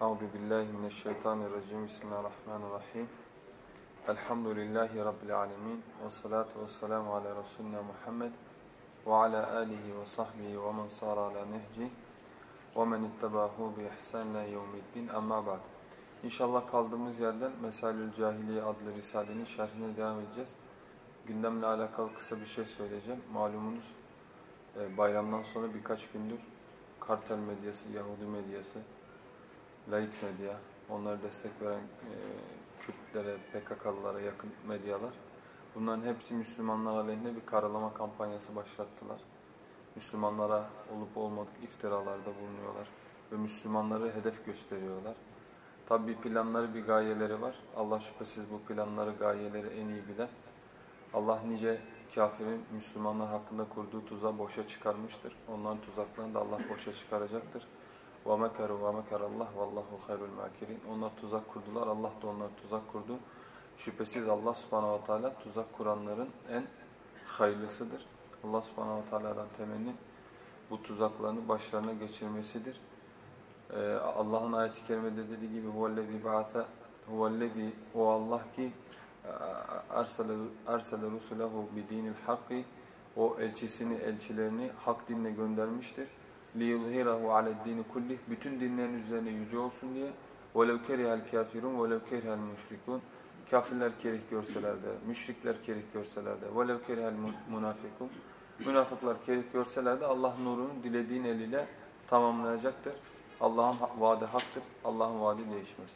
Euzu billahi mineşşeytanirracim. Bismillahirrahmanirrahim. Elhamdülillahi rabbil alamin. Ves salatu vesselamu ala resulina Muhammed ve ala alihi ve sahbihi ve men sara ala nehci ve men ittabahu bi ihsan ila yevmiddin. Amma ba'd. İnşallah kaldığımız yerden Mesalül Cahiliye adlı risalenin şerhine devam edeceğiz. Gündemle alakalı kısa bir şey söyleyeceğim. Malumunuz e, bayramdan sonra birkaç gündür kartel medyası, Yahudi medyası, laik medya, onlara destek veren e, Kürtlere, PKK'lılara yakın medyalar. Bunların hepsi Müslümanlar aleyhine bir karalama kampanyası başlattılar. Müslümanlara olup olmadık iftiralarda bulunuyorlar ve Müslümanları hedef gösteriyorlar. Tabi planları, bir gayeleri var. Allah şüphesiz bu planları, gayeleri en iyi bilen. Allah nice kafirin Müslümanlar hakkında kurduğu tuzağı boşa çıkarmıştır. Onların tuzaklarını da Allah boşa çıkaracaktır. وَمَكَرُوا وَمَكَرَ اللّٰهُ وَاللّٰهُ خَيْرُ الْمَاكِرِينَ Onlar tuzak kurdular, Allah da onlara tuzak kurdu. Şüphesiz Allah subhanahu ve teala tuzak kuranların en hayırlısıdır. Allah subhanahu ve teala'dan temenni bu tuzaklarını başlarına geçirmesidir. Ee, Allah'ın ayeti kerimede dediği gibi huvellezî ba'atha huvellezî o Allah ki ersele ersele rusulehu bidinil hakki o elçisini elçilerini hak dinle göndermiştir. liyuzhirahu ale'd-din kullih bütün dinlerin üzerine yüce olsun diye velev kerihel kafirun velev kerihel müşrikun kafirler kerih görseler de müşrikler kerih görseler de velev kerihel munafikun münafıklar kerih görseler de Allah nurunu dilediğin eliyle tamamlayacaktır. Allah'ın vaadi haktır. Allah'ın vaadi değişmez.